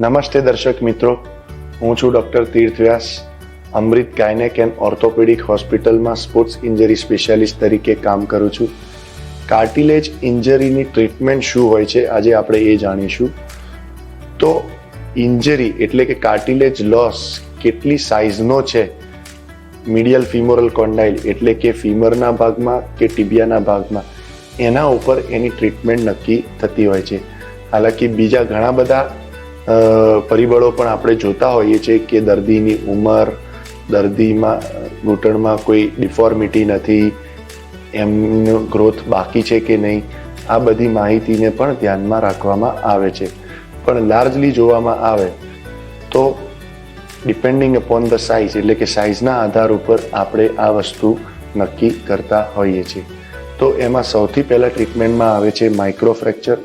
નમસ્તે દર્શક મિત્રો. હું છું doctor Tirth Vyas Amrut gynaec and orthopaedic હોસ્પિટલમાં સ્પોર્ટ્સ ઇન્જરી સ્પેશિયાલિસ્ટ તરીકે કામ કરું છું. કાર્ટિલેજ ઇન્જરીની ટ્રીટમેન્ટ શું હોય છે આજે આપણે એ જાણીશું. તો ઇન્જરી એટલે કે કાર્ટિલેજ લોસ કેટલી સાઇઝનો છે? મીડિયલ ફિમોરલ કોન્ડાઇલ એટલે કે ફીમરના ભાગમાં કે ટીબિયાના ભાગમાં? એના ઉપર એની ટ્રીટમેન્ટ નક્કી થતી હોય છે. હાલાકી બીજા ઘણા બધા પરિબળો પણ આપણે જોતા હોઈએ છીએ કે દર્દીની ઉંમર, દર્દીમાં, ઘૂંટણમાં કોઈ ડિફોર્મિટી નથી, એમનો ગ્રોથ બાકી છે કે નહીં, આ બધી માહિતીને પણ ધ્યાનમાં રાખવામાં આવે છે. પણ લાર્જલી જોવામાં આવે તો ડિપેન્ડિંગ અપોન ધ સાઇઝ એટલે કે સાઇઝના આધાર ઉપર આપણે આ વસ્તુ નક્કી કરતા હોઈએ છીએ. તો એમાં સૌથી પહેલાં ટ્રીટમેન્ટમાં આવે છે માઇક્રો ફ્રેક્ચર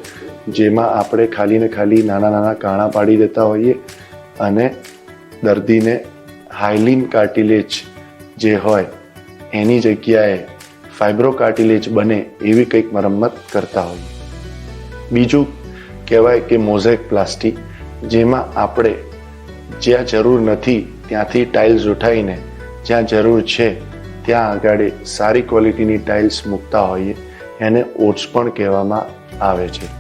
જેમાં આપણે ખાલી ને ખાલી નાના નાના કાણા પાડી દેતા હોઈએ અને દર્દીને હાઇલિન કાર્ટિલેજ જે હોય, એની જગ્યાએ ફાઇબ્રો કાર્ટિલેજ બને એવી કંઈક મરમ્મત કરતા હોઈએ. બીજું કહેવાય કે મોઝેક પ્લાસ્ટી, જેમાં આપણે જ્યાં જરૂર નથી ત્યાંથી ટાઇલ્સ ઉઠાવીને જ્યાં જરૂર છે ત્યાં આગળ સારી ક્વોલિટીની ટાઇલ્સ મૂકતા હોઈએ, એને ઓટ્સ પણ કહેવામાં આવે છે.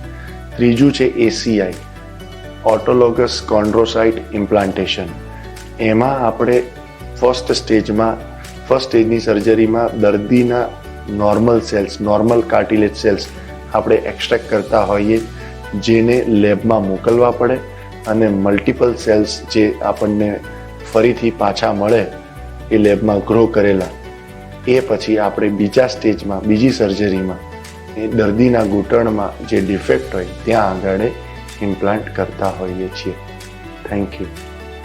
ત્રીજું છે એસીઆઈ ઓટોલોગસ કોન્ડ્રોસાઇટ ઇમ્પ્લાન્ટેશન એમાં આપણે ફર્સ્ટ સ્ટેજમાં ફર્સ્ટ સ્ટેજની સર્જરીમાં દર્દીના normal cells normal cartilage cells આપણે એક્સટ્રેક્ટ કરતા હોઈએ, જેને લેબમાં મોકલવા પડે અને મલ્ટિપલ સેલ્સ જે આપણને ફરીથી પાછા મળે એ લેબમાં ગ્રો કરેલા. એ પછી આપણે બીજા સ્ટેજમાં બીજી સર્જરીમાં એ દર્દીના ઘૂંટણમાં જે ડિફેક્ટ હોય ત્યાં આગળ ઇમ્પ્લાન્ટ કરતા હોઈએ છીએ. Thank you